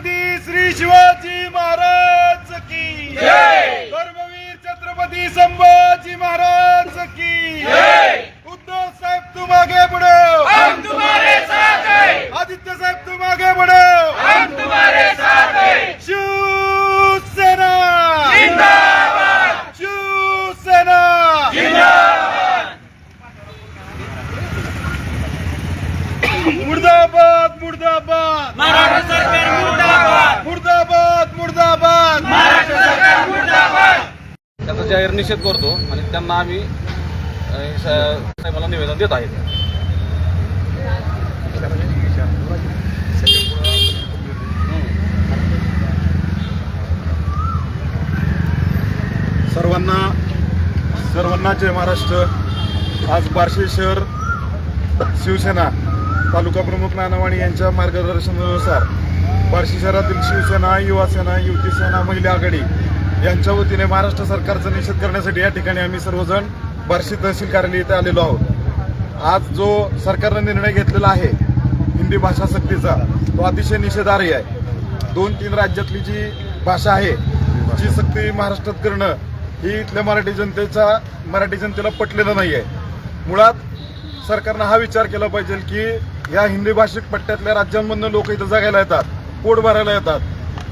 छत्रपती श्री शिवाजी महाराज की धर्मवीर छत्रपती संभाजी महाराज की उद्धव साहेब तुम्हारे साथ हैं। आदित्य साहेब तुम्हारे साथ हैं। शिवसेना. जिंदाबाद। शिवसेना. जिंदाबाद। मुर्दाबाद मुर्दाबाद. महाराष्ट्र सरकार मुर्दाबाद मुर्दाबाद मुर्दाबाद महाराष्ट्र सरकार मुर्दाबाद त्याचा जाहीर निषेध करतो आणि त्यांना आम्ही साहेबांना निवेदन देत आहे. सर्वांना सर्वांना जय महाराष्ट्र. आज बार्शी शहर शिवसेना तालुका प्रमुख नानावाणी यांच्या मार्गदर्शनानुसार बार्शी शहरातील शिवसेना युवासेना युवती सेना महिला आघाडी यांच्या वतीने महाराष्ट्र सरकारचा निषेध करण्यासाठी या ठिकाणी आम्ही सर्वजण बार्शी तहसील कार्यालय इथे आलेलो आहोत. आज जो सरकारनं निर्णय घेतलेला आहे हिंदी भाषा सक्तीचा तो अतिशय निषेधार्ह आहे. दोन तीन राज्यातली जी भाषा आहे जी सक्ती महाराष्ट्रात करणं ही इथल्या मराठी जनतेचा मराठी जनतेला पटलेलं नाही आहे मुळात सरकारनं हा विचार केला पाहिजे की या हिंदी भाषिक पट्ट्यातल्या राज्यांमधनं लोक इथं जगायला येतात पोट भरायला येतात.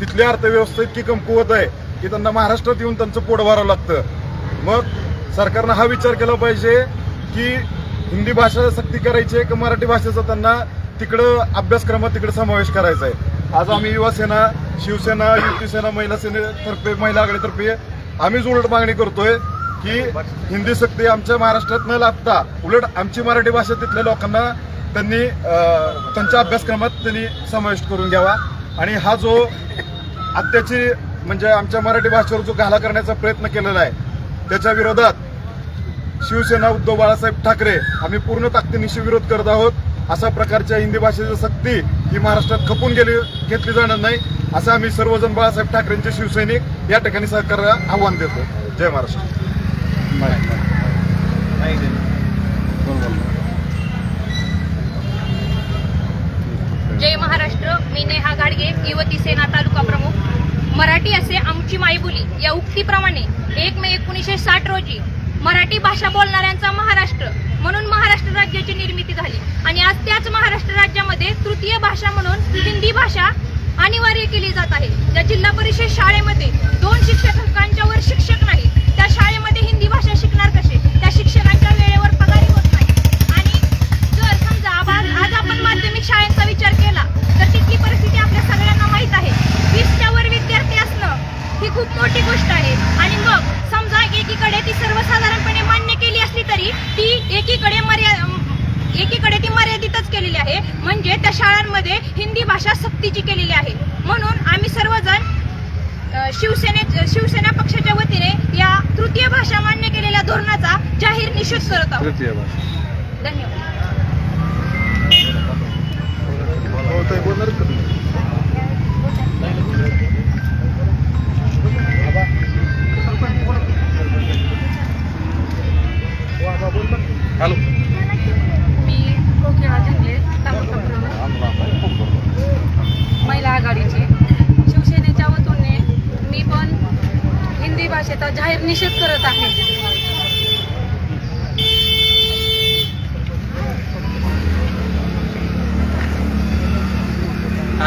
तिथल्या अर्थव्यवस्था इतकी कमकुवत आहे की त्यांना महाराष्ट्रात येऊन त्यांचं पोट भरावं लागतं. मग सरकारनं हा विचार केला पाहिजे की हिंदी भाषा सक्ती करायची आहे की मराठी भाषेचा त्यांना तिकडं अभ्यासक्रमात तिकडे समावेश करायचा आहे. आज आम्ही युवा सेना शिवसेना युती सेना महिला सेनेतर्फे महिला आघाडीतर्फे आम्हीच उलट मागणी करतोय की हिंदी सक्ती आमच्या महाराष्ट्रात न लाभता उलट आमची मराठी भाषा तिथल्या लोकांना त्यांनी त्यांच्या अभ्यासक्रमात त्यांनी समाविष्ट करून घ्यावा. आणि हा जो आत्याची म्हणजे आमच्या मराठी भाषेवर जो घाला करण्याचा प्रयत्न केलेला आहे त्याच्या विरोधात शिवसेना उद्धव बाळासाहेब ठाकरे आम्ही पूर्ण ताकदीनिशी विरोध करत आहोत. अशा प्रकारच्या हिंदी भाषेची सक्ती ही महाराष्ट्रात खपून गेली घेतली जाणार नाही. असं आम्ही सर्वजण बाळासाहेब ठाकरेंचे शिवसैनिक या ठिकाणी सरकारला आव्हान देतो. जय महाराष्ट्र. जय महाराष्ट्र. मी नेहा गाडगे युवती सेना तालुका प्रमुख. आमची मायबोली या उक्तीप्रमाणे एक मे एकोणीसशे साठ रोजी मराठी भाषा बोलणाऱ्यांचा महाराष्ट्र म्हणून महाराष्ट्र राज्याची निर्मिती झाली. आणि आज त्याच महाराष्ट्र राज्यामध्ये तृतीय भाषा म्हणून हिंदी भाषा अनिवार्य केली जात आहे. या जिल्हा परिषद शाळेमध्ये दोन शिक्षकांच्या वर शिक्षक नाही त्या शाळेमध्ये हिंदी भाषा शिकणार कसे त्या शिक्षकांच्या वेळेवर पगारी होत नाही आणि जर समजा आबा- आज आपण माध्यमिक शाळेचा विचार केला तर तिथली परिस्थिती आपल्या सगळ्यांना माहीत आहे वीसच्या वर विद्यार्थी असणं ही खूप मोठी गोष्ट आहे. आणि मग समजा एकीकडे ती सर्वसाधारणपणे मान्य केली असली तरी ती एकीकडे मर्या एकीकडे ती मर्यादितच केलेली आहे. म्हणजे त्या शाळांमध्ये हिंदी भाषा सक्तीची केलेली आहे. म्हणून आम्ही सर्वजण शिवसेने शिवसेना पक्षाच्या वतीने या तृतीय भाषा मान्य केलेल्या धोरणाचा जाहीर निषेध करत आहोत. तृतीय भाषा. धन्यवाद. हॅलो. मी कोकिळा जंगले महिला आघाडीची. शिवसेनेच्या वतीने मी पण हिंदी भाषेचा जाहीर निषेध करत आहे.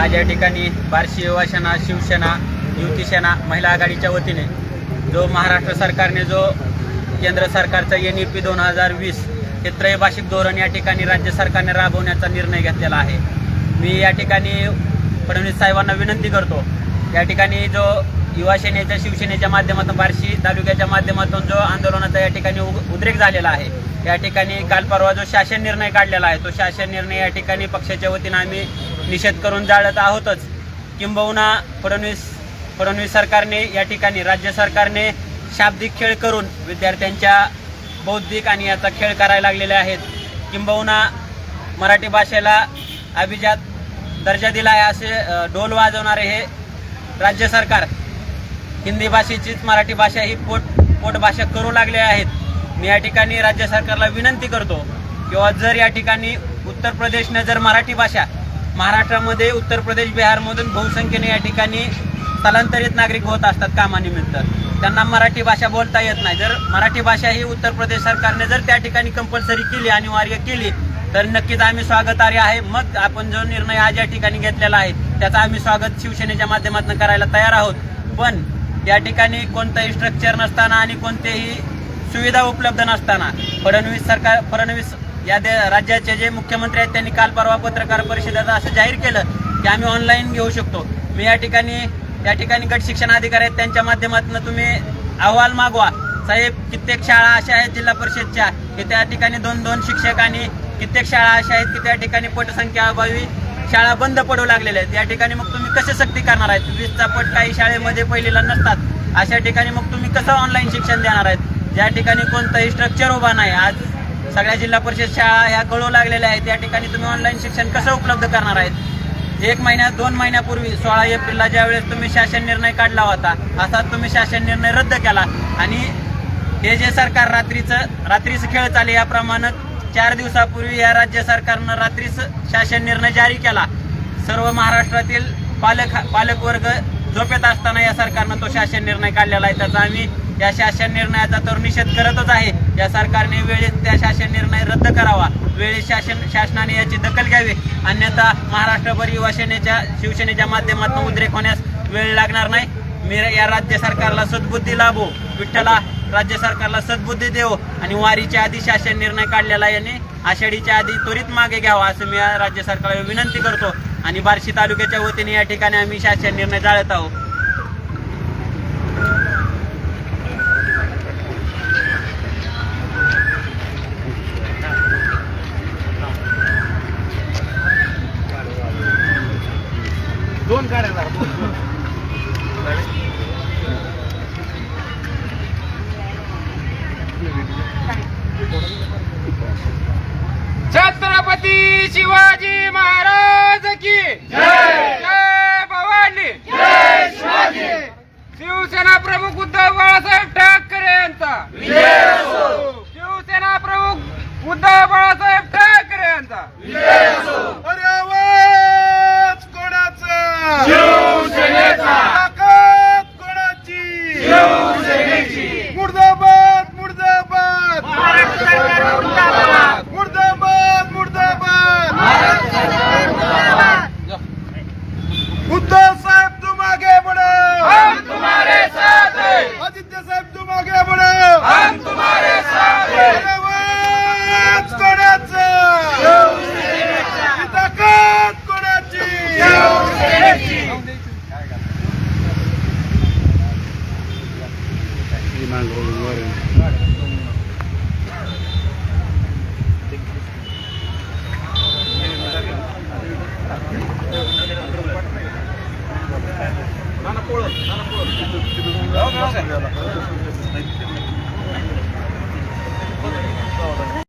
आज या ठिकाणी बार्शी युवासेना शिवसेना युती सेना महिला आघाडीच्या वतीने जो महाराष्ट्र सरकारने जो केंद्र सरकारचं एन ई पी दोन हजार वीस हे त्रैभाषिक धोरण या ठिकाणी राज्य सरकारने राबवण्याचा निर्णय घेतलेला आहे. मी या ठिकाणी फडणवीस साहेबांना विनंती करतो या ठिकाणी जो युवा सेनेच्या शिवसेनेच्या माध्यमातून बार्शी तालुक्याच्या माध्यमातून जो आंदोलनाचा या ठिकाणी उद्रेक झालेला आहे या ठिकाणी काल परवा जो शासन निर्णय काढलेला आहे तो शासन निर्णय या ठिकाणी पक्षाच्या वतीनं आम्ही निषेध करून जाळत आहोतच. किंबहुना फडणवीस फडणवीस सरकारने या ठिकाणी राज्य सरकारने शाब्दिक खेळ करून विद्यार्थ्यांच्या बौद्धिक आणि याचा खेळ करायला लागलेले आहेत. किंबहुना मराठी भाषेला अभिजात दर्जा दिला आहे असे ढोल वाजवणारे हे राज्य सरकार. हिंदी भाषेचीच मराठी भाषा ही पोट पोटभाषा करू लागले आहेत. मी या ठिकाणी राज्य सरकारला विनंती करतो किंवा जर या ठिकाणी उत्तर प्रदेशनं जर मराठी भाषा महाराष्ट्रामध्ये उत्तर प्रदेश बिहारमधून बहुसंख्येने या ठिकाणी स्थलांतरित नागरिक होत असतात कामानिमित्त त्यांना मराठी भाषा बोलता येत नाही. जर मराठी भाषा ही उत्तर प्रदेश सरकारने जर त्या ठिकाणी कंपल्सरी केली अनिवार्य केली तर नक्कीच आम्ही स्वागतार्ह आहे. मग आपण जो निर्णय आज या ठिकाणी घेतलेला आहे त्याचा आम्ही स्वागत शिवसेनेच्या माध्यमातून करायला तयार आहोत. पण या ठिकाणी कोणतंही स्ट्रक्चर नसताना आणि कोणतेही सुविधा उपलब्ध नसताना फडणवीस सरकार फडणवीस या दे राज्याचे जे मुख्यमंत्री आहेत त्यांनी काल परवा पत्रकार परिषदेत असं जाहीर केलं की आम्ही ऑनलाईन घेऊ शकतो. मी या ठिकाणी या ठिकाणी गट शिक्षण अधिकारी आहेत. त्यांच्या माध्यमातून तुम्ही अहवाल मागवा. साहेब कित्येक शाळा अशा आहेत जिल्हा परिषदच्या की त्या ठिकाणी दोन दोन शिक्षक आणि कित्येक शाळा अशा आहेत की त्या ठिकाणी पटसंख्या अभावी शाळा बंद पडू लागलेल्या आहेत. या ठिकाणी मग तुम्ही कसे सक्ती करणार आहेत? वीसचा पट काही शाळेमध्ये पहिलेला नसतात. अशा ठिकाणी मग तुम्ही कसं ऑनलाईन शिक्षण देणार आहेत? ज्या ठिकाणी कोणतंही स्ट्रक्चर उभा नाही. आज सगळ्या जिल्हा परिषद शाळा ह्या कळू लागलेल्या आहेत. या ठिकाणी तुम्ही ऑनलाईन शिक्षण कसं उपलब्ध करणार आहेत? एक महिन्या दोन महिन्यापूर्वी सोळा एप्रिलला ज्यावेळेस तुम्ही शासन निर्णय काढला होता असा तुम्ही शासन निर्णय रद्द केला. आणि हे जे सरकार रात्रीचं रात्रीचं खेळ चाले याप्रमाणे चार दिवसापूर्वी या राज्य सरकारनं रात्रीच शासन निर्णय जारी केला. सर्व महाराष्ट्रातील पालक पालकवर्ग झोपेत असताना या सरकारनं तो शासन निर्णय काढलेला आहे. त्याचा आम्ही या शासन निर्णयाचा तर निषेध करतच आहे. या सरकारने वेळेत त्या शासन निर्णय रद्द करावा. वेळेत शासन शासनाने याची दखल घ्यावी. अन्यथा महाराष्ट्रभर युवा सेनेच्या शिवसेनेच्या माध्यमातून उद्रेक होण्यास वेळ लागणार नाही. मी या राज्य सरकारला सद्बुद्धी लाभो. विठ्ठला राज्य सरकारला सद्बुद्धी देव. आणि वारीच्या आधी शासन निर्णय काढलेला याने. आषाढीच्या आधी त्वरित मागे घ्यावा असं मी या राज्य सरकारला विनंती करतो. आणि बार्शी तालुक्याच्या वतीने या ठिकाणी आम्ही शासन निर्णय जाळत आहोत दोन गाड्या छत्रपती शिवाजी महाराज की जय! भवानी! जय शिवाजी! शिवसेना प्रमुख उद्धव बाळासाहेब